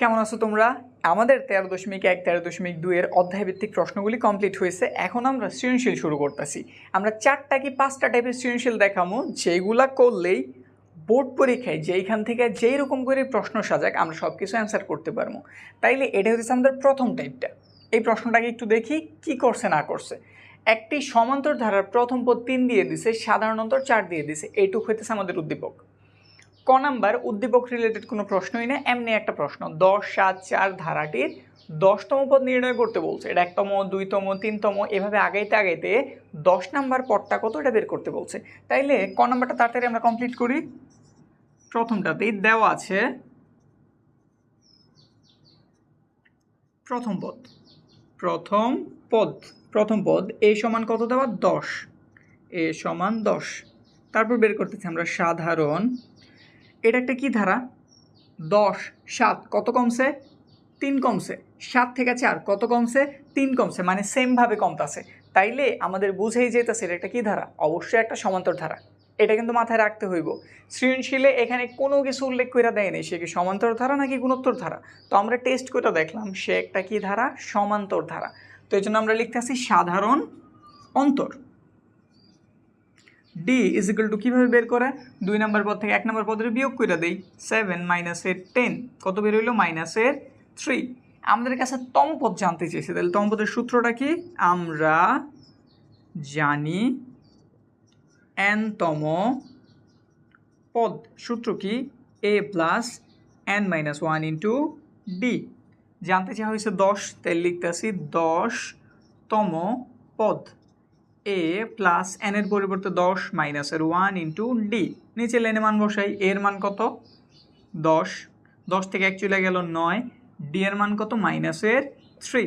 কেমন আছো তোমরা? আমাদের তেরো দশমিক এক, তেরো দশমিক দুইয়ের অধ্যায়ভিত্তিক প্রশ্নগুলি কমপ্লিট হয়েছে। এখন আমরা সৃজনশীল শুরু করতেছি। আমরা চারটা কি পাঁচটা টাইপের সৃজনশীল দেখামো? যেগুলা করলেই বোর্ড পরীক্ষায় যেইখান থেকে যেই রকম করে প্রশ্ন সাজাক, আমরা সব কিছু অ্যান্সার করতে পারব। তাইলে এটা হচ্ছে আমাদের প্রথম টাইপটা এই প্রশ্নটাকে একটু দেখি, কি করছে, না করছে। একটি সমান্তর ধারার প্রথম পদ তিন দিয়ে দিছে সাধারণ অন্তর চার দিয়ে দিছে। এইটুক হইতেছে আমাদের উদ্দীপক। ক নাম্বার, উদ্দীপক রিলেটেড কোনো প্রশ্নই না, এমনি একটা প্রশ্ন। দশ, সাত, চার ধারাটির দশতম পদ নির্ণয় করতে বলছে। এটা একতম, দুইতম, তিনতম, এভাবে আগাইতে আগাইতে দশ নাম্বার পদটা কত এটা বের করতে বলছে। তাইলে ক নাম্বারটা তাড়াতাড়ি আমরা কমপ্লিট করি। প্রথমটাতেই দেওয়া আছে প্রথম পদ। প্রথম পদ প্রথম পদ, এ সমান কত দেওয়া? দশ। এ সমান দশ। তারপর বের করতেছি আমরা সাধারণ এটা একটা কী ধারা? দশ, সাত, কত কমছে? তিন কমছে। সাত থেকে চার, কত কমছে? তিন কমছে মানে সেমভাবে কমতাছে। তাইলে আমাদের বুঝেই যেতেছে এটা একটা কী ধারা? অবশ্যই একটা সমান্তর ধারা। এটা কিন্তু মাথায় রাখতে হইব। সৃজনশীলে এখানে কোনো কিছু উল্লেখ করে দেয়নি সে কি সমান্তর ধারা নাকি গুণোত্তর ধারা? তো আমরা টেস্ট করে দেখলাম, সে একটা কী ধারা? সমান্তর ধারা। তো এই জন্য আমরা লিখতে আসি সাধারণ অন্তর। ডি ইজ ইকুয়াল টু কীভাবে বের করে? দুই নম্বর পদ থেকে এক নম্বর পদের বিয়োগ করে দেই। সেভেন মাইনাসের টেন কত বের হইল? মাইনাসের থ্রি আমাদের কাছে তম পদ জানতে চেয়েছে তাহলে তম পদের সূত্রটা কি? আমরা জানি এনতম পদ। সূত্র কি? A plus n minus one into d জানতে চাওয়া হয়েছে দশ তাই লিখতেছি দশতম পদ। এ প্লাস এন এর পরিবর্তে দশ মাইনাসের ওয়ান ইন্টু ডি নিচে লেনে মান বসাই এর মান কত? দশ। দশ থেকে এক চলে গেল নয়। ডি এর মান কত? মাইনাসের থ্রি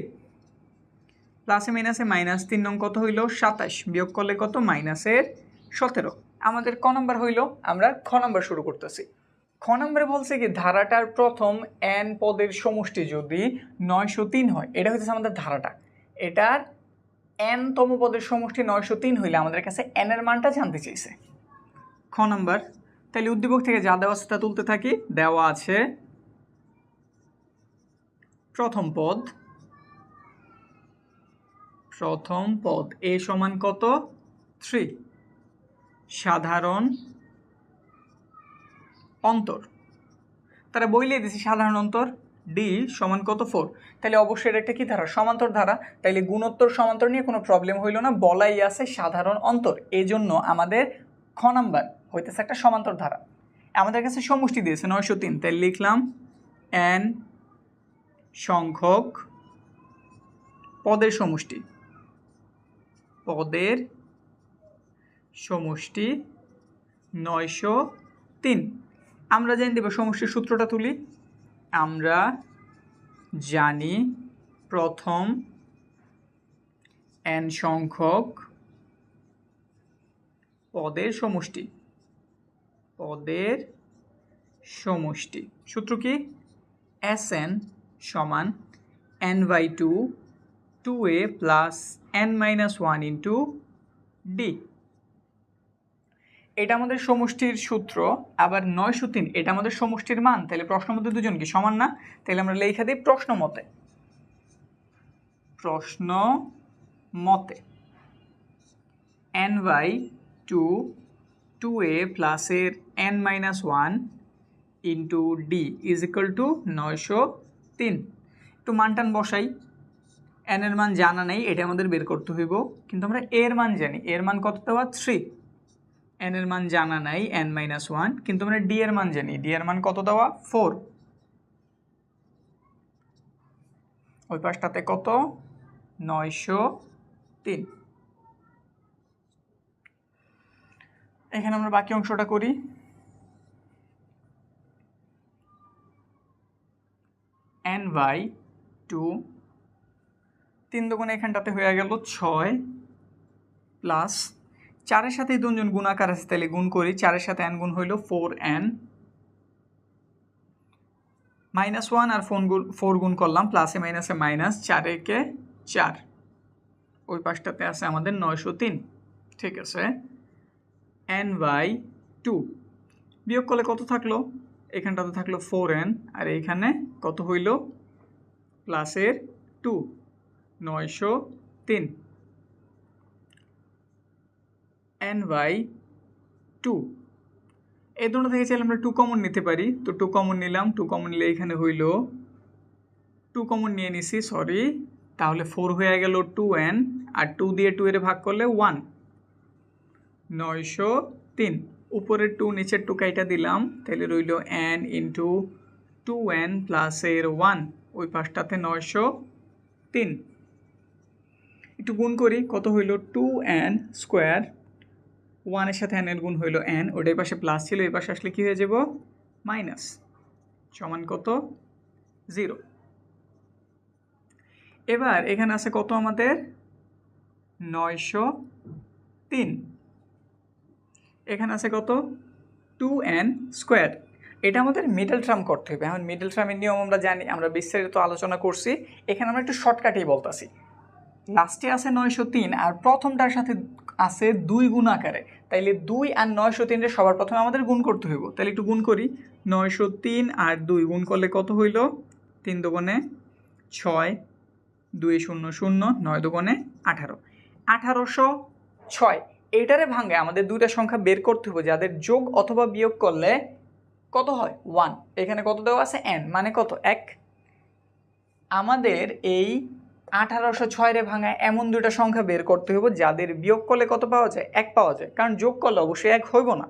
প্লাসে মাইনাসে মাইনাস তিন নং কত হইল? সাতাশ। বিয়োগ করলে কত? মাইনাসের সতেরো। আমাদের ক নম্বর হইল? আমরা খ নম্বর শুরু করতেছি। খ নম্বরে বলছে কি, ধারাটার প্রথম এন পদের সমষ্টি যদি নয়শো তিন হয়, এটা হচ্ছে আমাদের ধারাটা। এটার এন তম পদের সমষ্টি নয়শো তিন হইলে আমাদের কাছে এন এর মানটা জানতে চাইছে। খ নম্বর তাহলে উদ্দীপক থেকে যা দেওয়া আছে তা তুলতে থাকি। দেওয়া আছে প্রথম পদ। প্রথম পদ এ সমান কত? থ্রি। সাধারণ অন্তর। তারা বইলে দিছি সাধারণ অন্তর। ডি সমান কত ফোর তাহলে অবশ্যই এটা একটা কি ধারা? সমান্তর ধারা। তাইলে গুণোত্তর সমান্তর নিয়ে কোনো প্রবলেম হইল না। বলাই আছে সাধারণ অন্তর। এই জন্য আমাদের খ নাম্বার হইতেছে একটা সমান্তর ধারা। আমাদের কাছে সমষ্টি দিয়েছে, নয়শো তিন। তাই লিখলাম এন সংখ্যক পদের সমষ্টি। পদের সমষ্টি নয়শো তিন। আমরা জানি দেব সমষ্টির সূত্রটা তুলি। আমরা জানি প্রথম এন সংখ্যক পদের সমষ্টি। পদের সমষ্টি। সূত্র কি? এস এন সমান n by two two a plus n minus one into d এটা আমাদের সমষ্টির সূত্র, আবার নয়শো তিন, এটা আমাদের সমষ্টির মান, তাহলে প্রশ্ন মধ্যে দুজন কি, সমান না? তাহলে আমরা লেখা দিই প্রশ্ন মতে। প্রশ্ন মতে। N by two two a প্লাসের n minus one into d is equal to নয়শো তিন। একটু মানটান বসাই। এন এর মান জানা নেই, এটা আমাদের বের করতে হইব। কিন্তু আমরা এর মান জানি, এর মান কত দেওয়া? থ্রি এন এর মান জানা নাই এন মাইনাস ওয়ান কিন্তু আমরা ডি এর মান জানি। ডি এর মান কত দেওয়া? ফোর ওই পাশটাতে কত? নয়শো তিন। এখানে আমরা বাকি অংশটা করি। এন বাই টু তিন দুগুণে এখানটাতে হয়ে গেল ছয় প্লাস চারের সাথে দুজন গুণাকার আছে, তাহলে গুণ করি। চারের সাথে এন গুণ হইল ফোর এন মাইনাস ওয়ান আর ফোন গুণ ফোর গুণ করলাম প্লাসে মাইনাসে মাইনাস চারেকে চার ওই পাশটাতে আছে আমাদের নয়শো তিন। ঠিক আছে। এন বাই টু বিয়োগ করলে কত থাকল? এখানটাতে থাকল ফোর এন আর এইখানে কত হইল? প্লাসের টু নয়শো তিন। এন বাই টু এই দুটো থেকে চাইলে আমরা টু কমন নিতে পারি। তো টু কমন নিলাম। টু কমন নিলে এখানে হইল টু কমন নিয়ে নিছি সরি তাহলে ফোর হয়ে গেল টু এন আর টু দিয়ে টু এর ভাগ করলে ওয়ান নয়শো তিন। উপরের টু নিচের টু কাইটা দিলাম। তাহলে রইল এন ইন্টু টু এন প্লাসের ওয়ান ওই পাশটাতে নয়শো তিন। একটু গুণ করি। কত হইল? টু এন স্কোয়ার ওয়ানের সাথে এন এর গুণ হইল এন ওটাই পাশে প্লাস ছিল, এই পাশে আসলে কী হয়ে যাব? মাইনাস সমান কত? জিরো এবার এখানে আছে কত আমাদের? নয়শো তিন। এখানে আছে কত? টু এন স্কোয়ার এটা আমাদের মিডল ট্রাম করতে হবে। এখন মিডল ট্রামের নিয়ম আমরা জানি, আমরা বিস্তারিত আলোচনা করছি। এখানে আমরা একটু শর্টকাটেই বলতেছি। লাস্টে আছে নয়শো তিন, আর প্রথমটার সাথে আছে দুই গুণ আকারে। তাইলে দুই আর নয়শো তিনটা সবার প্রথমে আমাদের গুণ করতে হইব। তাহলে একটু গুণ করি। নয়শো তিন আর দুই গুণ করলে কত হইল? তিন দোকানে ছয়, দুই শূন্য শূন্য, নয় দোকানে আঠারো। আঠারোশো ছয়, এইটারে ভাঙে আমাদের দুইটা সংখ্যা বের করতে হবে যাদের যোগ অথবা বিয়োগ করলে কত হয়? ওয়ান এখানে কত দেওয়া আছে? এন মানে কত? এক। আমাদের এই আঠারোশো ছয় রে ভাঙা এমন দুইটা সংখ্যা বের করতে হবে যাদের বিয়োগ করলে কত পাওয়া যায়? এক পাওয়া যায়। কারণ যোগ করলে অবশ্যই এক হইব না।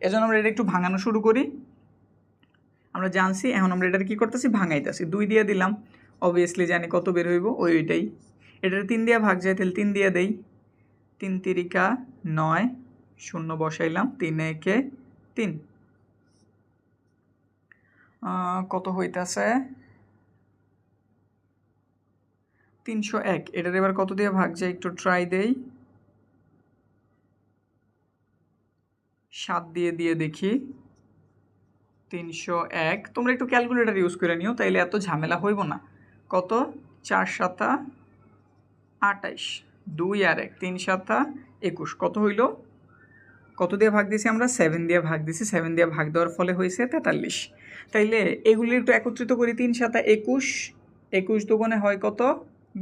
এজন্য আমরা এটা একটু ভাঙানো শুরু করি। আমরা জানছি, এখন আমরা এটা কি করতেছি? ভাঙাইতেছি। দুই দিয়ে দিলাম। অবভিয়াসলি জানি কত বের হইব, ওই ওইটাই। এটার তিন দিয়ে ভাগ যায়, তাহলে তিন দিয়ে দেই। তিন তিরিকা নয়, শূন্য বসাইলাম। তিন একে তিন। কত হইতাছে? তিনশো এক, এটার এবার কত দিয়ে ভাগ যায় একটু ট্রাই দেই? সাত দিয়ে দিয়ে দেখি। তিনশো এক, তোমরা একটু ক্যালকুলেটার ইউজ করে নিও, তাইলে এত ঝামেলা হইব না। কত? চার সাতা, আটাইশ। দুই আর এক, তিন সাতা, একুশ। কত হইল? কত দিয়ে ভাগ দিয়েছি আমরা? সেভেন দিয়ে ভাগ দিয়েছি সেভেন দিয়ে ভাগ দেওয়ার ফলে হয়েছে তেতাল্লিশ। তাইলে এগুলি একটু একত্রিত করি, তিন সাতা, একুশ। একুশ দোকানে হয় কত?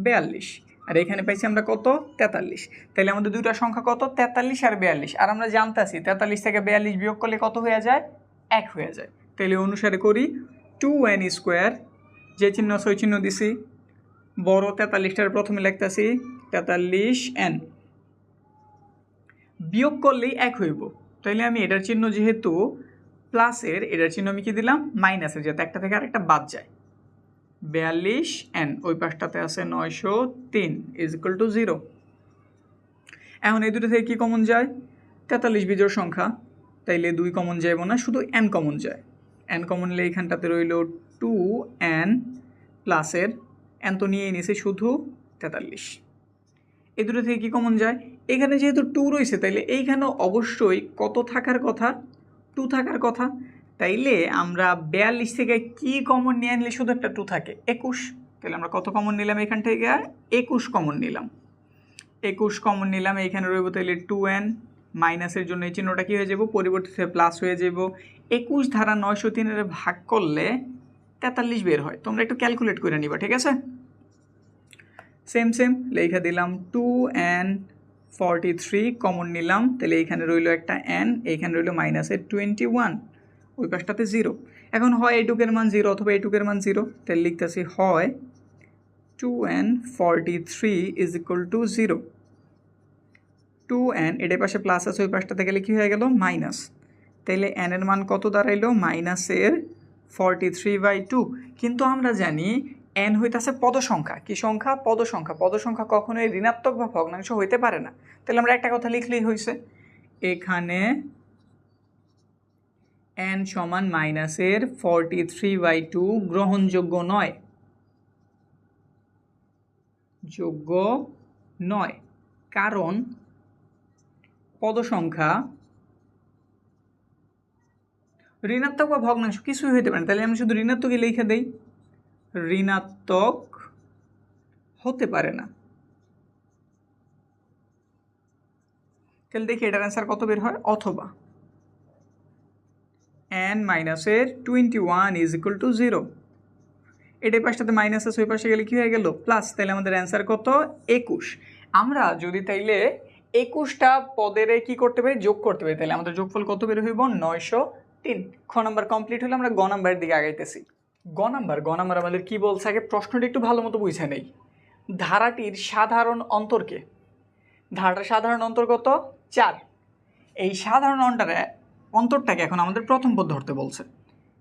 বেয়াল্লিশ। আর এখানে পাইছি আমরা কত? তেতাল্লিশ। তাহলে আমাদের দুইটা সংখ্যা কত? তেতাল্লিশ আর বিয়াল্লিশ। আর আমরা জানতেছি, তেতাল্লিশ থেকে বিয়াল্লিশ বিয়োগ করলে কত হয়ে যায়? এক হয়ে যায়। তাহলে অনুসারে করি টু এন স্কোয়ার যে চিহ্ন সই চিহ্ন দিছি। বড় তেতাল্লিশটার প্রথমে লিখতেছি তেতাল্লিশ এন বিয়োগ করলেই এক হইব। তাইলে আমি এটার চিহ্ন যেহেতু প্লাসের এটার চিহ্ন আমি কি দিলাম? মাইনাসের যাতে একটা থেকে আরেকটা বাদ যায়। বিয়াল্লিশ এন, ওই পাশটাতে আছে নয়শো তিন ইজ ইকুয়াল টু জিরো এখন এই দুটো থেকে কী কমন যায়? তেতাল্লিশ বিজোড় সংখ্যা, তাইলে দুই কমন যাইব না, শুধু এন কমন যায়। এন কমন নিলে এইখানটাতে রইল টু এন প্লাসের এন তো নিয়েই নিছে শুধু তেতাল্লিশ। এই দুটো থেকে কী কমন যায়? এখানে যেহেতু টু রয়েছে, তাইলে এইখানেও অবশ্যই কত থাকার কথা? টু থাকার কথা। তাইলে আমরা বিয়াল্লিশ থেকে কি কমন নিয়ে আনলে শুধু একটা টু থাকে? একুশ। তাহলে আমরা কত কমন নিলাম এখান থেকে? একুশ কমন নিলাম। একুশ কমন নিলাম, এইখানে রইব তাহলে টু এন মাইনাসের জন্য এই চিহ্নটা কী হয়ে যাব? পরিবর্তিত হয়ে প্লাস হয়ে যাব। একুশ ধারা নয়শো তিনের ভাগ করলে তেতাল্লিশ বের হয়। তোমরা একটু ক্যালকুলেট করে নিবা, ঠিক আছে? সেম সেম লেখা দিলাম two n forty three common নিলাম। তাহলে এইখানে রইল একটা এন এইখানে রইল মাইনাসের টোয়েন্টি ওয়ান ওই পাশটাতে জিরো এখন হয় এইটুকের মান জিরো অথবা এইটুকের মান জিরো তাহলে লিখতেছি হয় two n forty three is equal to zero two n এটার পাশে প্লাস আছে, ওই পাশটাতে গেলে কী হয়ে গেল? মাইনাস এন এর মান কত দাঁড়াইলো? মাইনাসের ফর্টি থ্রি বাই টু কিন্তু আমরা জানি এন হইতেছে পদ সংখ্যা কি সংখ্যা? পদ সংখ্যা পদ সংখ্যা কখনোই ঋণাত্মক বা ভগ্নাংশ হইতে পারে না। তাহলে আমরা একটা কথা লিখলেই হয়েছে এখানে এন সমান মাইনাসের ফর্টি থ্রি বাই টু গ্রহণযোগ্য নয়। যোগ্য নয়। কারণ পদ সংখ্যা ঋণাত্মক বা ভগ্নাংশ কিছুই হইতে পারে না। তাহলে আমি শুধু ঋণাত্মকই লিখে দেই। ঋণাত্মক হতে পারে না। তাহলে দেখি এটার অ্যান্সার কত বের হয়? অথবা এন মাইনাসের twenty one is equal to zero এটাই পাশটাতে মাইনাস আছে, ওই পাশে গেলে কী হয়ে গেল? প্লাস তাহলে আমাদের অ্যান্সার কত? একুশ। আমরা যদি তাইলে একুশটা পদের কি করতে পারি? যোগ করতে পারি। তাহলে আমাদের যোগফল কত বের হইব? নয়শো তিন। খ নাম্বার কমপ্লিট হলে আমরা গ নাম্বারের দিকে আগাইতেছি। গ নাম্বার গ নাম্বার আমাদের কি বলছে? আগে প্রশ্নটা একটু ভালো মতো বুঝে নেই। ধারাটির সাধারণ অন্তরকে ধারাটার সাধারণ অন্তর কত? চার। এই সাধারণ অন্তরে অন্তরটাকে এখন আমাদের প্রথম পদ ধরতে বলছে।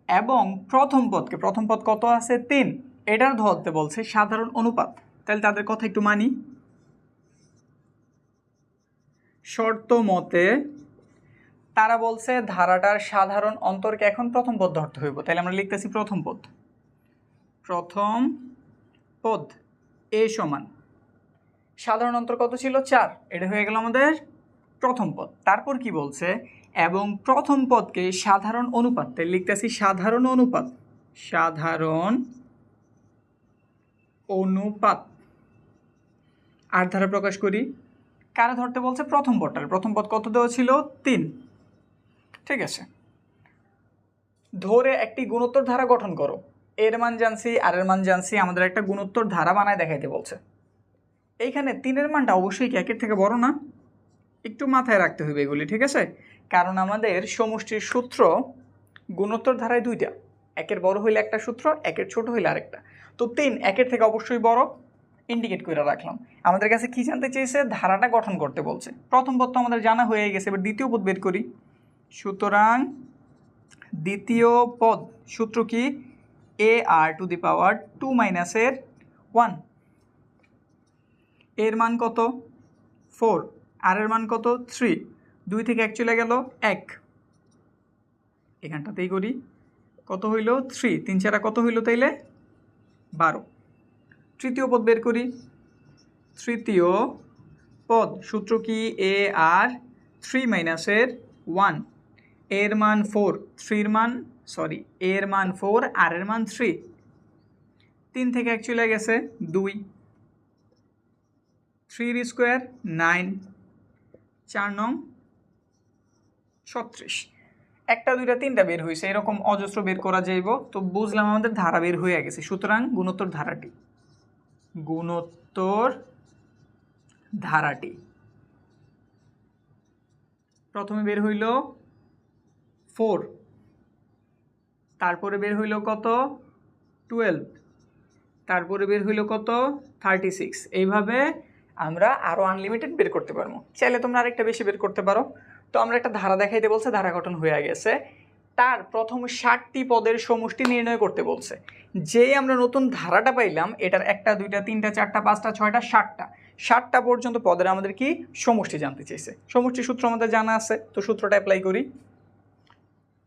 এবং প্রথম পদকে, প্রথম পদ কত আছে? তিন। এটার ধরতে বলছে সাধারণ অনুপাত। তাহলে তাদের কথা একটু মানি। শর্ত মতে তারা বলছে ধারাটার সাধারণ অন্তরকে এখন প্রথম পদ ধরতে হইব। তাহলে আমরা লিখতেছি প্রথম পদ। প্রথম পদ এ সমান। সাধারণ অন্তর কত ছিল? চার। এটা হয়ে গেল আমাদের প্রথম পদ। তারপর কি বলছে? এবং প্রথম পদকে সাধারণ অনুপাত তাই লিখতেছি সাধারণ অনুপাত। সাধারণ অনুপাত। আর ধারা প্রকাশ করি। কারা ধরতে বলছে? প্রথম পদটার প্রথম পদ কত দেওয়া ছিল? তিন। ঠিক আছে। ধরে একটি গুণোত্তর ধারা গঠন করো। এর মান জানছি, আর এর মান জানছি, আমাদের একটা গুণোত্তর ধারা বানায় দেখাইতে বলছে। এইখানে তিনের মানটা অবশ্যই কি একের থেকে বড় না? একটু মাথায় রাখতে হবে এগুলি, ঠিক আছে? কারণ আমাদের সমষ্টির সূত্র গুণোত্তর ধারায় দুইটা। একের বড় হইলে একটা সূত্র, একের ছোট হইলে আরেকটা। তো তিন, একের থেকে অবশ্যই বড় ইন্ডিকেট করে রাখলাম। আমাদের কাছে কি জানতে চেয়েছে? ধারাটা গঠন করতে বলছে। প্রথম তো আমাদের জানা হয়ে গেছে, এবার দ্বিতীয় পদ বের করি। সুতরাং দ্বিতীয় পদ, সূত্র কি? A r to the power two মাইনাসের ওয়ানের মান কত? ফোর আর এর মান কত? থ্রি দুই থেকে এক চলে গেল এক। এখানটাতেই করি। কত হইল? থ্রি। তিন চারা কত হইল তাইলে? বারো। তৃতীয় পদ বের করি। তৃতীয় পদ। সূত্র কি? এ আর থ্রি মাইনাসের ওয়ানের মান ফোর থ্রির মান সরি এর মান ফোর আর এর মান থ্রি তিন থেকে এক চলে গেছে দুই। থ্রির স্কোয়ার নাইন চার নং ছত্রিশ। একটা, দুইটা, তিনটা বের হয়েছে এরকম অজস্র বের করা যাইব। তো বুঝলাম আমাদের ধারা বের হয়ে গেছে। সুতরাং গুণোত্তর ধারাটি। গুণোত্তর ধারাটি। প্রথমে বের হইল ফোর। তারপরে বের হইল কত? টুয়েলভ। তারপরে বের হইল কত? Thirty six. এইভাবে আমরা আরও আনলিমিটেড বের করতে পারব। চাইলে তোমরা আরেকটা বেশি বের করতে পারো। তো আমরা একটা ধারা দেখাইতে বলছে, ধারা গঠন হয়ে গেছে। তার প্রথম ষাটটি পদের সমষ্টি নির্ণয় করতে বলছে। যেই আমরা নতুন ধারাটা পাইলাম, এটার একটা, দুইটা, তিনটা, চারটা, পাঁচটা, ছয়টা ষাটটা ষাটটা পর্যন্ত পদের আমাদের কি সমষ্টি জানতে চাইছে। সমষ্টি সূত্র আমাদের জানা আছে, তো সূত্রটা অ্যাপ্লাই করি।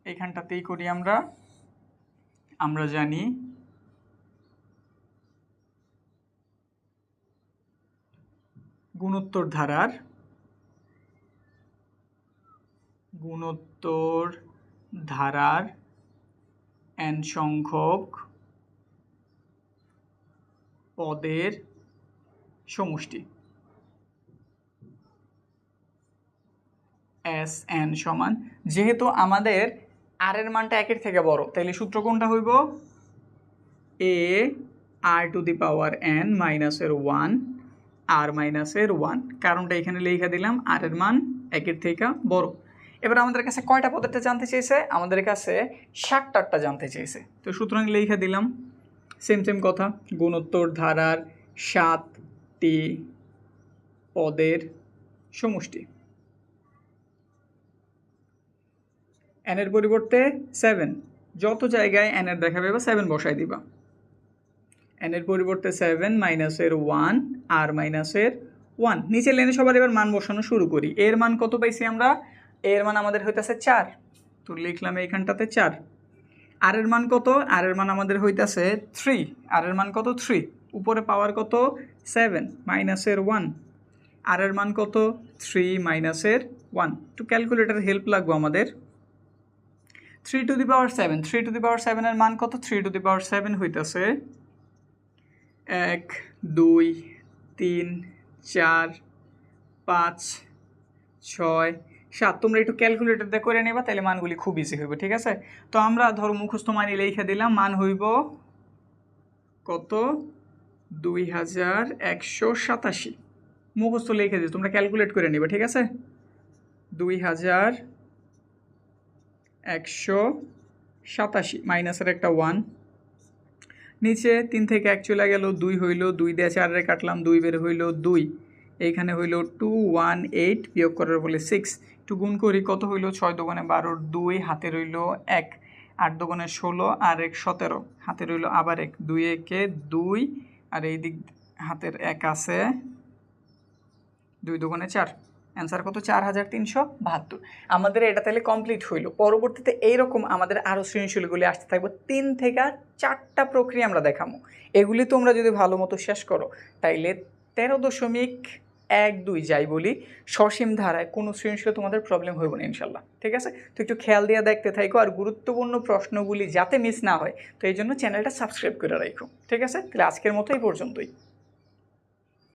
এইখানটাতেই করি আমরা। আমরা জানি গুণোত্তর ধারার গুণোত্তর ধারার এন সংখ্যক পদের সমষ্টি। এস এন সমান, যেহেতু আমাদের আর এর মানটা একের থেকে বড় তাহলে সূত্র কোনটা হইব? A r to the power n মাইনাসের ওয়ান আর মাইনাসের ওয়ান কারণটা এখানে লেখা দিলাম আর এর মান একের থেকে বড়। এবার আমাদের কাছে কয়টা পদার্থ জানতে চেয়েছে? আমাদের কাছে ষাটটারটা জানতে চেয়েছে। তো সুতরাং লেখা দিলাম। সেম সেম কথা। গুণোত্তর ধারার সাতটি পদের সমষ্টি। এনের পরিবর্তে সেভেন যত জায়গায় এনের দেখাবে বা সেভেন বসাই দিবা। এনের পরিবর্তে সেভেন মাইনাসের ওয়ান আর মাইনাসের ওয়ান নিচে লেনে সবার এবার মান বসানো শুরু করি। এর মান কত পাইছি আমরা? এর মান আমাদের হইতেছে চার। তো লিখলাম এইখানটাতে চার। আর এর মান কত? আর এর মান আমাদের হইতেছে থ্রি। আর এর মান কত? থ্রি। উপরে পাওয়ার কত? সেভেন। মাইনাসের ওয়ান। আর এর মান কত? থ্রি মাইনাসের ওয়ান। একটু ক্যালকুলেটার হেল্প লাগবো আমাদের। Three to the power seven. Three to the power সেভেনের মান কত? Three to the power seven হইতেছে এক, দুই, তিন, চার, পাঁচ, ছয় সাত, তোমরা একটু ক্যালকুলেটর দিয়ে করে নেবা তাহলে মানগুলি খুব ইজি হইব, ঠিক আছে? তো আমরা ধরো মুখস্থ মানি লিখে দিলাম, মান হইব কত? দুই হাজার একশো সাতাশি। মুখস্থ লিখে দিই তোমরা ক্যালকুলেট করে নিবে, ঠিক আছে? দুই হাজার একশো সাতাশি মাইনাসের একটা ওয়ান নিচে তিন থেকে এক চলে গেল, দুই হইল দুই দিয়ে চারে কাটলাম, দুই বের হইল দুই। এইখানে হইল টু ওয়ান এইট বিয়োগ করার ফলে সিক্স একটু গুণ করি, কত হইল? ছয় দোকানে বারোর দুই, হাতে রইল এক, আট দোকানে ষোলো, আর এক সতেরো, হাতে রইল আবার এক, দুই একে দুই, আর এই দিক হাতের এক আছে দুই দোকানে চার, অ্যান্সার কত? চার হাজার তিনশো বাহাত্তর। আমাদের এটা তাহলে কমপ্লিট হইল। পরবর্তীতে এইরকম আমাদের আরও সৃজনশীলগুলি আসতে থাকবে। তিন থেকে চারটা প্রক্রিয়া আমরা দেখাবো। এগুলি তোমরা যদি ভালো মতো শেষ করো, তাইলে তেরো দশমিক এক, দুই যাই বলি, সসীম ধারায় কোনো সৃজনশীল তোমাদের প্রবলেম হইব না ইনশাল্লাহ, ঠিক আছে? তো একটু খেয়াল দিয়ে দেখতে থাকো আর গুরুত্বপূর্ণ প্রশ্নগুলি যাতে মিস না হয়, তো এই জন্য চ্যানেলটা সাবস্ক্রাইব করে রাখো ঠিক আছে? তাহলে আজকের মতো এই পর্যন্তই।